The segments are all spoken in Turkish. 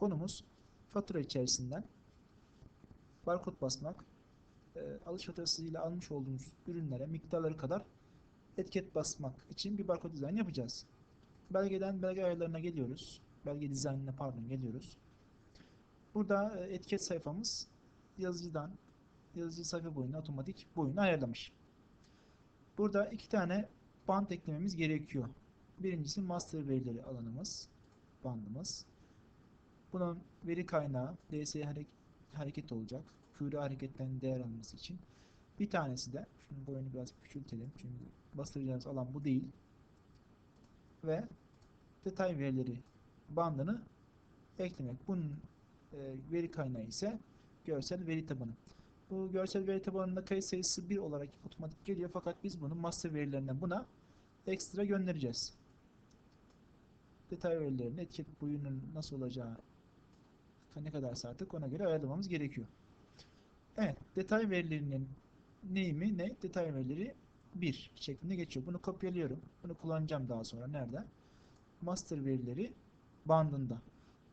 Konumuz fatura içerisinden barkod basmak, e, alış faturası ile almış olduğumuz ürünlere miktarları kadar etiket basmak için bir barkod dizayn yapacağız. Belgeden belge ayarlarına geliyoruz. Belge dizaynına pardon geliyoruz. Burada e, etiket sayfamız yazıcıdan yazıcı sayfa boyunu otomatik boyunu ayarlamış. Burada iki tane band eklememiz gerekiyor. Birincisi master verileri alanımız, bandımız. Bunun veri kaynağı DS hareket, olacak. Query hareketten değer alması için. Bir tanesi de, şunun boyunu biraz küçültelim çünkü bastıracağımız alan bu değil. Ve detay verileri bandını eklemek. Bunun e, veri kaynağı ise görsel veri tabanı. Bu görsel veri tabanında kayıt sayısı 1 olarak otomatik geliyor fakat biz bunu master verilerinden buna ekstra göndereceğiz. Detay verilerinin etiket boyunun nasıl olacağı ne kadar artık ona göre ayarlamamız gerekiyor. Evet, detay verilerinin neyimi ne? Detay verileri 1 şeklinde geçiyor. Bunu kopyalıyorum. Bunu kullanacağım daha sonra. Nerede? Master verileri bandında.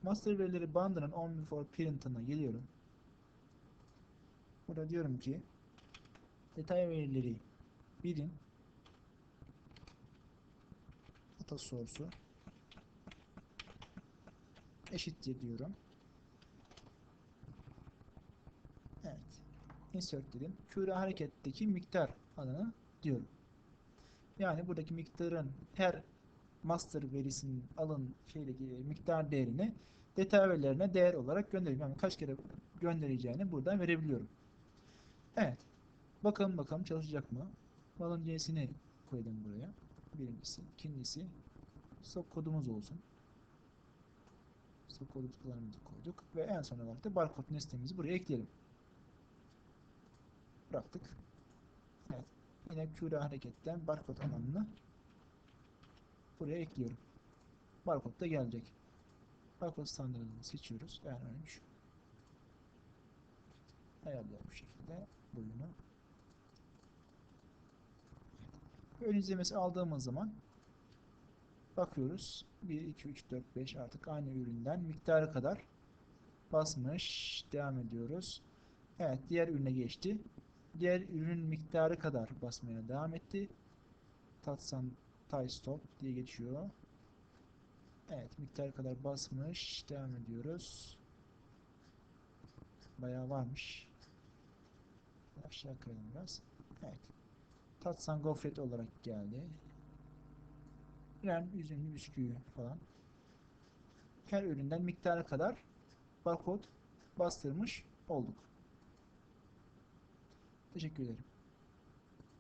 Master verileri bandının on before parent'ına geliyorum. Burada diyorum ki detay verileri 1'in data source'u eşittir diyorum. Evet. Insert dedim. Query hareketteki miktar alanı diyorum. Yani buradaki miktarın her master verisinin alın şeydeki miktar değerini detay verilerine değer olarak gönderiyorum. Yani kaç kere göndereceğini buradan verebiliyorum. Evet. Bakalım bakalım çalışacak mı? Malın cinsini koydum buraya. Birincisi. ikincisi stop kodumuz olsun. Stop kodu kullanımımızı koyduk. Ve en son olarak da barkod nesnemizi buraya ekleyelim. Bıraktık. Evet. Yine Q'da hareketten barkod alanını buraya ekliyorum. Barkod da gelecek. Barkod standartını seçiyoruz. Yani ölmüş. Ayarlayalım bu şekilde boyunu. Ön izlemesi aldığımız zaman bakıyoruz. 1, 2, 3, 4, 5 artık aynı üründen miktarı kadar basmış. Devam ediyoruz. Evet diğer ürüne geçti. Diğer ürün miktarı kadar basmaya devam etti. Tatsan tie stop diye geçiyor. Evet miktar kadar basmış. Devam ediyoruz. Bayağı varmış. Aşağı kayalım biraz. Evet. Tatsan gofret olarak geldi. Ren, üzümlü bisküvi falan. Her üründen miktarı kadar barkod bastırmış olduk. Teşekkür ederim.